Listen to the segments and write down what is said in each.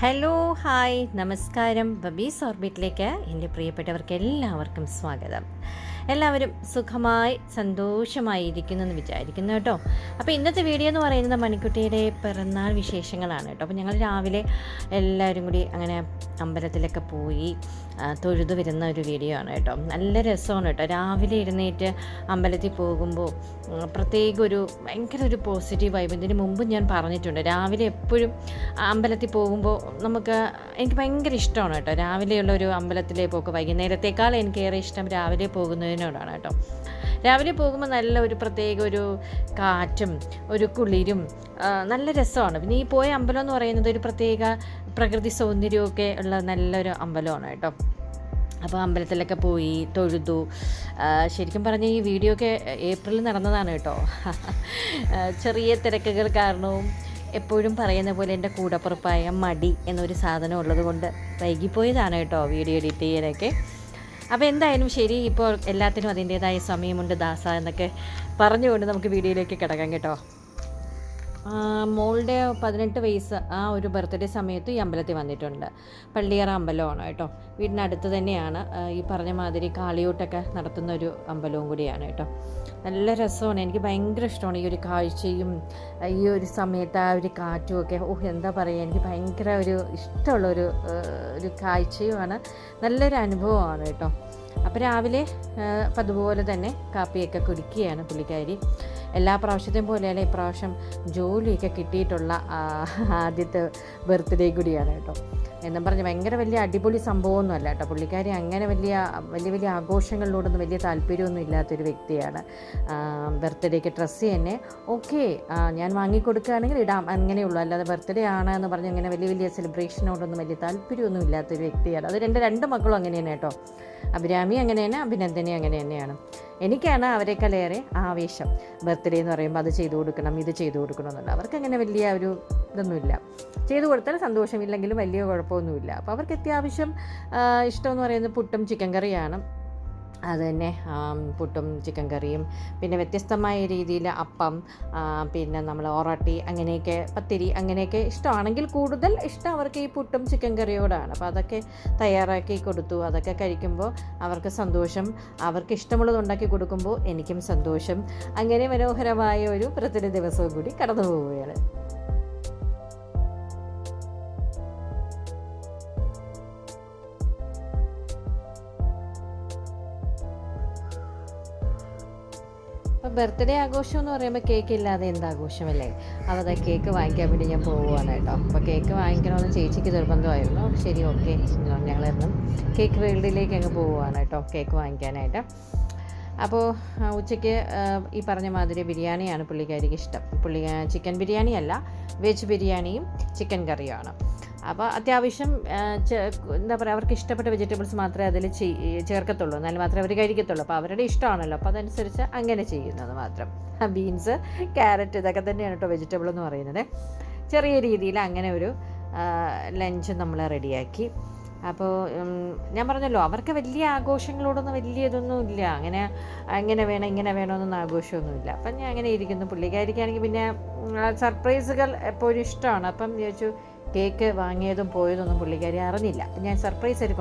Hello hi നമസ്കാരം. ബബീസ് ഓർബിറ്റിലേക്ക് എന്റെ പ്രിയപ്പെട്ടവർക്ക് എല്ലാവർക്കും സ്വാഗതം. എല്ലാവരും സുഖമായി സന്തോഷമായി ഇരിക്കുന്നു എന്ന് വിചാരിക്കുന്നു കേട്ടോ. അപ്പോൾ ഇന്നത്തെ വീഡിയോ എന്ന് പറയുന്നത് മണിക്കുട്ടിയുടെ പിറന്നാൾ വിശേഷങ്ങളാണ് കേട്ടോ. അപ്പോൾ ഞങ്ങൾ രാവിലെ എല്ലാവരും കൂടി അങ്ങനെ അമ്പലത്തിലൊക്കെ പോയി തൊഴുതു വരുന്ന ഒരു വീഡിയോ ആണ് കേട്ടോ. നല്ല രസമാണ് കേട്ടോ. രാവിലെ എഴുന്നേറ്റ് അമ്പലത്തിൽ പോകുമ്പോൾ പ്രത്യേക ഒരു ഭയങ്കര ഒരു പോസിറ്റീവ് വൈബ് ഇതിന് മുമ്പ് ഞാൻ പറഞ്ഞിട്ടുണ്ട് രാവിലെ എപ്പോഴും അമ്പലത്തിൽ പോകുമ്പോൾ നമുക്ക് എനിക്ക് ഭയങ്കര ഇഷ്ടമാണ് കേട്ടോ. രാവിലെയുള്ള ഒരു അമ്പലത്തിലെ പോക്ക് വൈകുന്നേരത്തേക്കാൾ എനിക്ക് ഏറെ ഇഷ്ടം രാവിലെ പോകുന്നതിനോടാണ് കേട്ടോ. രാവിലെ പോകുമ്പോൾ നല്ല ഒരു പ്രത്യേക ഒരു കാറ്റും ഒരു കുളിരും നല്ല രസമാണ്. പിന്നെ ഈ പോയ അമ്പലം എന്ന് പറയുന്നത് ഒരു പ്രത്യേക പ്രകൃതി സൗന്ദര്യമൊക്കെ ഉള്ള നല്ലൊരു അമ്പലമാണ് കേട്ടോ. അപ്പോൾ അമ്പലത്തിലൊക്കെ പോയി തൊഴുതു. ശരിക്കും പറഞ്ഞാൽ ഈ വീഡിയോ ഒക്കെ ഏപ്രിലിൽ നടന്നതാണ് കേട്ടോ. ചെറിയ തിരക്കുകൾ കാരണവും എപ്പോഴും പറയുന്ന പോലെ എന്റെ കൂടപ്പുറപ്പായ മടി എന്നൊരു സാധനം ഉള്ളത് കൊണ്ട് വൈകിപ്പോയതാണ് കേട്ടോ വീഡിയോ എഡിറ്റ് ചെയ്യാനൊക്കെ അപ്പോൾ എന്തായാലും ശരി ഇപ്പോൾ എല്ലാത്തിനും അതിന്റേതായ സമയമുണ്ട് ദാസ എന്നൊക്കെ പറഞ്ഞുകൊണ്ട് നമുക്ക് വീഡിയോയിലേക്ക് കിടക്കാം കേട്ടോ. മോളുടെ പതിനെട്ട് വയസ്സ് ആ ഒരു ബർത്ത്ഡേ സമയത്ത് ഈ അമ്പലത്തിൽ വന്നിട്ടുണ്ട്. പള്ളിയറ അമ്പലമാണ് കേട്ടോ. വീടിനടുത്ത് തന്നെയാണ്. ഈ പറഞ്ഞ മാതിരി കാളിയൂട്ടൊക്കെ നടത്തുന്ന ഒരു അമ്പലവും കൂടിയാണ് കേട്ടോ. നല്ല രസമാണ്. എനിക്ക് ഭയങ്കര ഇഷ്ടമാണ് ഈ ഒരു കാഴ്ചയും ഈ ഒരു സമയത്ത് ആ ഒരു കാറ്റും ഒക്കെ. ഓഹ് എന്താ പറയുക എനിക്ക് ഭയങ്കര ഒരു ഇഷ്ടമുള്ളൊരു ഒരു കാഴ്ചയുമാണ്. നല്ലൊരു അനുഭവമാണ് കേട്ടോ. അപ്പോൾ രാവിലെ അതുപോലെ തന്നെ കാപ്പിയൊക്കെ കുടിക്കുകയാണ് പുള്ളിക്കാരി. എല്ലാ പ്രാവശ്യത്തെയും പോലെയല്ല ഇപ്രാവശ്യം ജോലിയൊക്കെ കിട്ടിയിട്ടുള്ള ആദ്യത്തെ ബർത്ത്ഡേ കൂടിയാണ് കേട്ടോ. എന്നും പറഞ്ഞ് ഭയങ്കര വലിയ അടിപൊളി സംഭവമൊന്നും അല്ല കേട്ടോ. പുള്ളിക്കാരി അങ്ങനെ വലിയ വലിയ വലിയ ആഘോഷങ്ങളിലോടൊന്നും വലിയ താല്പര്യമൊന്നും ഇല്ലാത്തൊരു വ്യക്തിയാണ്. ബർത്ത്ഡേക്ക് ഡ്രസ്സ് തന്നെ ഓക്കെ ഞാൻ വാങ്ങിക്കൊടുക്കുകയാണെങ്കിൽ ഇടാം അങ്ങനെയുള്ളൂ. അല്ലാതെ ബർത്ത്ഡേ ആണ് എന്ന് പറഞ്ഞ് അങ്ങനെ വലിയ വലിയ സെലിബ്രേഷനോടൊന്നും വലിയ താല്പര്യമൊന്നും ഇല്ലാത്തൊരു വ്യക്തിയാണ്. അത് എന്റെ രണ്ട് മക്കളും അങ്ങനെ തന്നെ കേട്ടോ. അഭിരാമി അങ്ങനെ തന്നെ അഭിനന്ദനെ അങ്ങനെ തന്നെയാണ്. എനിക്കാണ് അവരെക്കാളേറെ ആവേശം. ബർത്ത്ഡേ എന്ന് പറയുമ്പോൾ അത് ചെയ്തു കൊടുക്കണം ഇത് ചെയ്തു കൊടുക്കണം എന്നുള്ള അവർക്ക് അങ്ങനെ വലിയ ഒരു ഇതൊന്നുമില്ല. ചെയ്തു കൊടുത്താൽ സന്തോഷമില്ലെങ്കിലും വലിയ കുഴപ്പമൊന്നുമില്ല. അപ്പോൾ അവർക്ക് അത്യാവശ്യം ഇഷ്ടമെന്ന് പറയുന്നത് പുട്ടും ചിക്കൻ കറിയാണ് അത് തന്നെ ആം, പുട്ടും ചിക്കൻ കറിയും. പിന്നെ വ്യത്യസ്തമായ രീതിയിൽ അപ്പം പിന്നെ നമ്മൾ ഒറാട്ടി അങ്ങനെയൊക്കെ പത്തിരി അങ്ങനെയൊക്കെ ഇഷ്ടമാണെങ്കിൽ കൂടുതൽ ഇഷ്ടം അവർക്ക് ഈ പുട്ടും ചിക്കൻ കറിയോടാണ്. അപ്പോൾ അതൊക്കെ തയ്യാറാക്കി കൊടുത്തു. അതൊക്കെ കഴിക്കുമ്പോൾ അവർക്ക് സന്തോഷം. അവർക്ക് ഇഷ്ടമുള്ളത് ഉണ്ടാക്കി കൊടുക്കുമ്പോൾ എനിക്കും സന്തോഷം. അങ്ങനെ മനോഹരമായ ഒരു പ്രത്യേക ദിവസവും കൂടി കടന്നു പോവുകയാണ് അപ്പോൾ ബർത്ത്ഡേ ആഘോഷം എന്ന് പറയുമ്പോൾ കേക്ക് ഇല്ലാതെ എന്ത് ആഘോഷമല്ലേ? അപ്പോൾ അതാ കേക്ക് വാങ്ങിക്കാൻ വേണ്ടി ഞാൻ പോവുകയാണ് കേട്ടോ. അപ്പോൾ കേക്ക് വാങ്ങിക്കണമെന്ന് ചേച്ചിക്ക് നിർബന്ധമായിരുന്നു. ശരി ഓക്കെ ഞങ്ങളെന്നും കേക്ക് വേൾഡിലേക്ക് അങ്ങ് പോവുകയാണ് കേട്ടോ കേക്ക് വാങ്ങിക്കാനായിട്ട്. അപ്പോൾ ഉച്ചയ്ക്ക് ഈ പറഞ്ഞ മാതിരി ബിരിയാണിയാണ് പുള്ളിക്കാരിക്ക് ഇഷ്ടം. പുള്ളി ചിക്കൻ ബിരിയാണി അല്ല വെജ് ബിരിയാണിയും ചിക്കൻ കറിയുമാണ് അപ്പോൾ അത്യാവശ്യം എന്താ പറയുക അവർക്ക് ഇഷ്ടപ്പെട്ട വെജിറ്റബിൾസ് മാത്രമേ അതിൽ ചേർക്കത്തുള്ളൂ. എന്നാലും മാത്രമേ അവർ കഴിക്കത്തുള്ളൂ. അപ്പോൾ അവരുടെ ഇഷ്ടമാണല്ലോ. അപ്പോൾ അതനുസരിച്ച് അങ്ങനെ ചെയ്യുന്നത് മാത്രം. ബീൻസ് ക്യാരറ്റ് ഇതൊക്കെ തന്നെയാണ് കേട്ടോ വെജിറ്റബിൾ എന്ന് പറയുന്നത്. ചെറിയ രീതിയിൽ അങ്ങനെ ഒരു ലഞ്ച് നമ്മൾ റെഡിയാക്കി. അപ്പോൾ ഞാൻ പറഞ്ഞല്ലോ അവർക്ക് വലിയ ആഘോഷങ്ങളോടൊന്നും വലിയ ഇതൊന്നും ഇല്ല. അങ്ങനെ അങ്ങനെ വേണം ഇങ്ങനെ വേണമെന്നൊന്നും ആഘോഷമൊന്നുമില്ല. അപ്പം ഞാൻ അങ്ങനെ ഇരിക്കുന്നു. പുള്ളിക്കാരിക്കാണെങ്കിൽ പിന്നെ സർപ്രൈസുകൾ എപ്പോഴും ഇഷ്ടമാണ്. അപ്പം ചോദിച്ചു കേക്ക് വാങ്ങിയതും പോയതൊന്നും പുള്ളിക്കാരി അറിഞ്ഞില്ല. ഞാൻ സർപ്രൈസ് ആയിട്ട്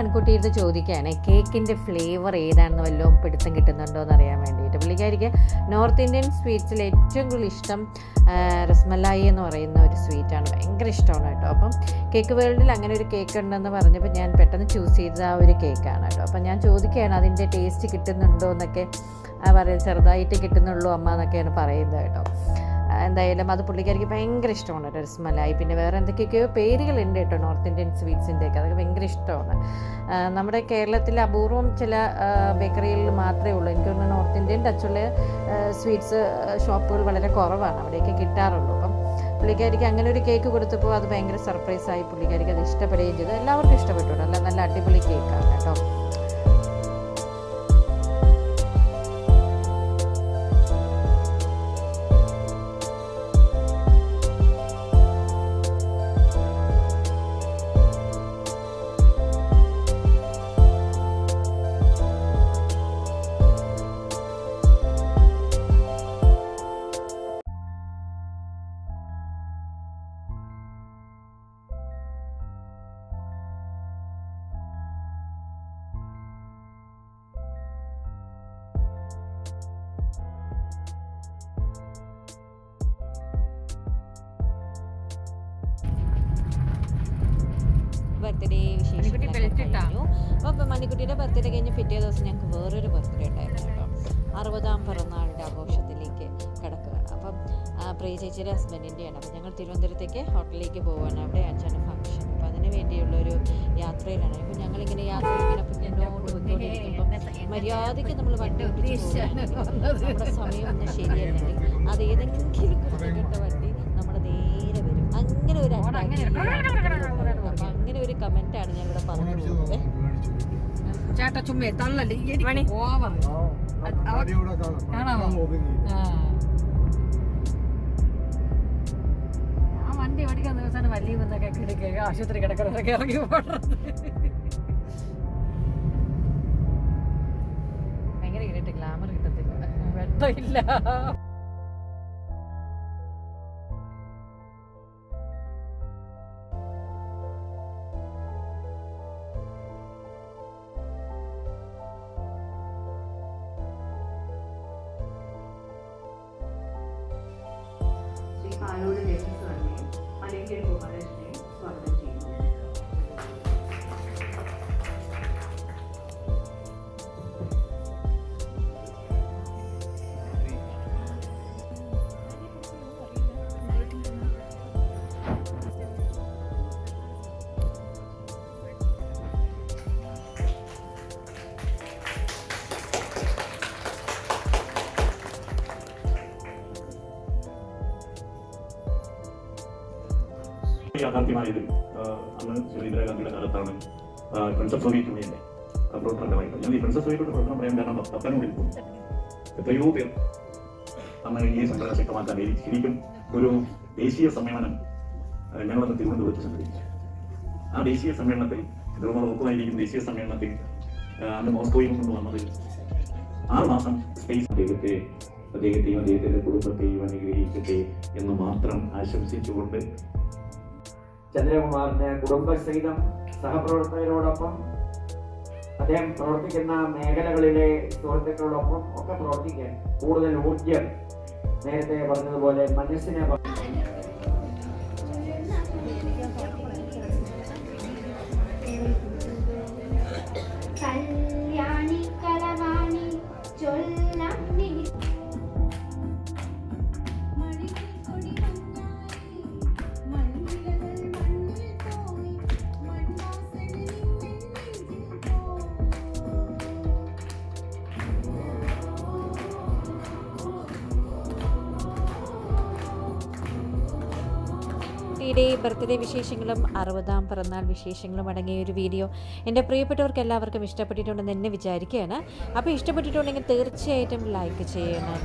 ഇരുന്ന് ചോദിക്കുകയാണ് കേക്കിന്റെ ഫ്ലേവർ ഏതാണെന്ന് വല്ലതും പിടുത്തം കിട്ടുന്നുണ്ടോ എന്ന് അറിയാൻ വേണ്ടിയിട്ട്? പുള്ളിക്കാരിക്ക് നോർത്ത് ഇന്ത്യൻ സ്വീറ്റ്സിൽ ഏറ്റവും കൂടുതൽ ഇഷ്ടം റസ്മലായി എന്ന് പറയുന്ന ഒരു സ്വീറ്റാണ്. ഭയങ്കര ഇഷ്ടമാണ് കേട്ടോ. അപ്പം കേക്ക് വേൾഡിൽ അങ്ങനെ ഒരു കേക്ക് ഉണ്ടെന്ന് പറഞ്ഞപ്പോൾ ഞാൻ പെട്ടെന്ന് ചൂസ് ചെയ്തത് ആ ഒരു കേക്കാണ് കേട്ടോ. അപ്പം ഞാൻ ചോദിക്കുകയാണ് അതിന്റെ ടേസ്റ്റ് കിട്ടുന്നുണ്ടോ? എന്നൊക്കെ പറയുന്നത് ചെറുതായിട്ട് കിട്ടുന്നുള്ളൂ അമ്മ എന്നൊക്കെയാണ് പറയുന്നത് കേട്ടോ. എന്തായാലും അത് പുള്ളിക്കാരിക്ക് ഭയങ്കര ഇഷ്ടമാണ്. രസ്മലായി. പിന്നെ വേറെ എന്തൊക്കെയൊക്കെയോ പേരുകളുണ്ട് കേട്ടോ. നോർത്ത് ഇന്ത്യൻ സ്വീറ്റ്സിന്റെ ഒക്കെ അതൊക്കെ ഭയങ്കര ഇഷ്ടമാണ്. നമ്മുടെ കേരളത്തിൽ അപൂർവം ചില ബേക്കറികളിൽ മാത്രമേ ഉള്ളൂ. എനിക്ക് തോന്നുന്നു നോർത്ത് ഇന്ത്യൻ ടച്ചുള്ള സ്വീറ്റ്സ് ഷോപ്പുകൾ വളരെ കുറവാണ്. അവിടെയൊക്കെ കിട്ടാറുള്ളൂ. അപ്പം പുള്ളിക്കാരിക്ക് അങ്ങനെ ഒരു കേക്ക് കൊടുത്തപ്പോൾ അത് ഭയങ്കര സർപ്രൈസായി പുള്ളിക്കാരിക്ക് അത് ഇഷ്ടപ്പെടുകയും ചെയ്തു. എല്ലാവർക്കും ഇഷ്ടപ്പെട്ടു. നല്ല നല്ല അടിപൊളി കേക്കാണ് കേട്ടോ. ബർത്ത്ഡേ വിശേഷം belt ഇട്ടാ? കഴിഞ്ഞു. അപ്പോൾ മണിക്കുട്ടിയുടെ ബർത്ത്ഡേ കഴിഞ്ഞ് പിറ്റേ ദിവസം ഞങ്ങൾക്ക് വേറൊരു ബർത്ത്ഡേ ഉണ്ടായിരുന്നു കേട്ടോ. അറുപതാം പിറന്നാളിന്റെ ആഘോഷത്തിലേക്ക് കിടക്കുകയാണ്. അപ്പം പ്രിയ ചേച്ചിയുടെ ഹസ്ബൻഡിന്റെയാണ് അപ്പം ഞങ്ങൾ തിരുവനന്തപുരത്തേക്ക് ഹോട്ടലിലേക്ക് പോവുകയാണ്. അവിടെ അച്ഛന്റെ ഫംഗ്ഷൻ അപ്പം അതിന് വേണ്ടിയുള്ളൊരു യാത്രയിലാണ്. ഇപ്പം ഞങ്ങളിങ്ങനെ യാത്ര ഇങ്ങനെ മുന്നോട്ട് പോയിക്കൊണ്ടിരിക്കുമ്പോൾ മര്യാദയ്ക്ക് നമ്മൾ വണ്ടി ഓടിച്ച് നമ്മുടെ സമയം ഒന്നും ശരിയല്ലെങ്കിൽ അത് ഏതെങ്കിലും കുറിച്ചിട്ട വണ്ടി നമ്മൾ നേരെ വരും. അങ്ങനെ ഒരു അങ്ങനെ കമന്റാണ് ഞാൻ ഇവിടെ പറഞ്ഞു പോകുന്നത്. ചേട്ടാ ചുമ്മേ തള്ളല്ലേ? ഓവർ. ആ വണ്ടി ഓടിക്കാൻ ദിവസം വലിയ വന്നൊക്കെ കിടക്കുക ആശുപത്രി കിടക്കുന്നതൊക്കെ ഇറങ്ങി പോടുന്നത് ഭയങ്കര ഇരുട്ട് ഗ്ലാമർ കിട്ടത്തില്ല. വെട്ടമില്ല പാലോട് ദേവസ്വാമിയെ മലയങ്കരി ഗോപാലകൃഷ്ണനെ സ്വാഗതം യാഥാർത്ഥ്യമായത് അന്ന് ഇന്ദിരാഗാന്ധിയുടെ കാലത്താണ് ഫ്രണ്ട്സ് സോവിയറ്റ് യൂണിയന്റെ ആ, പ്രവർത്തനങ്ങളായിട്ട് ഞാൻ ഈ പ്രിൻസസ് സോവിയറ്റ് പറയാൻ കാരണം പത്തനംതിട്ടയിൽ പോകും എത്രയോ പേർ അന്ന് ഈ സംഘടന ശരിക്കും ഒരു ദേശീയ സമ്മേളനം ഞങ്ങളന്ന് തിരുവനന്തപുരത്ത് സംഘടിപ്പിച്ചു. ആ ദേശീയ സമ്മേളനത്തിൽ നമ്മൾ ദേശീയ സമ്മേളനത്തിൽ അന്ന് മോസ്കോയിൽ നിന്ന് വന്നത് ആറ് മാസം സ്പേസ് അദ്ദേഹത്തെ അദ്ദേഹത്തെയും അദ്ദേഹത്തിന്റെ കുടുംബത്തെയും അനുഗ്രഹിക്കട്ടെ എന്ന് മാത്രം ആശംസിച്ചുകൊണ്ട് ചന്ദ്രകുമാറിന്റെ കുടുംബസഹിതം സഹപ്രവർത്തകരോടൊപ്പം അദ്ദേഹം പ്രവർത്തിക്കുന്ന മേഖലകളിലെ സുഹൃത്തുക്കളോടൊപ്പം ഒക്കെ പ്രവർത്തിക്കാൻ കൂടുതൽ ഊർജം നേരത്തെ പറഞ്ഞതുപോലെ മനസ്സിനെ കുട്ടിയുടെ ബർത്ത്ഡേ വിശേഷങ്ങളും അറുപതാം പിറന്നാൾ വിശേഷങ്ങളും അടങ്ങിയ ഒരു വീഡിയോ എന്റെ പ്രിയപ്പെട്ടവർക്ക് എല്ലാവർക്കും ഇഷ്ടപ്പെട്ടിട്ടുണ്ടെന്ന് എന്നെ വിചാരിക്കുകയാണ്. അപ്പോൾ ഇഷ്ടപ്പെട്ടിട്ടുണ്ടെങ്കിൽ തീർച്ചയായിട്ടും ലൈക്ക് ചെയ്യണം.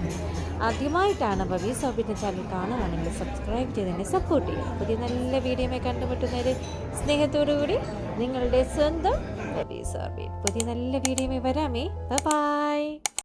ആദ്യമായിട്ടാണ് ഭവി സോബിന്റെ ചാനൽ കാണുകയാണെങ്കിൽ സബ്സ്ക്രൈബ് ചെയ്ത് എന്നെ സപ്പോർട്ട് ചെയ്യുക. പുതിയ നല്ല വീഡിയോമായി കണ്ടുമുട്ടുന്നവർ സ്നേഹത്തോടുകൂടി നിങ്ങളുടെ സ്വന്തം പുതിയ നല്ല വീഡിയോമായി വരാമേ. ബൈ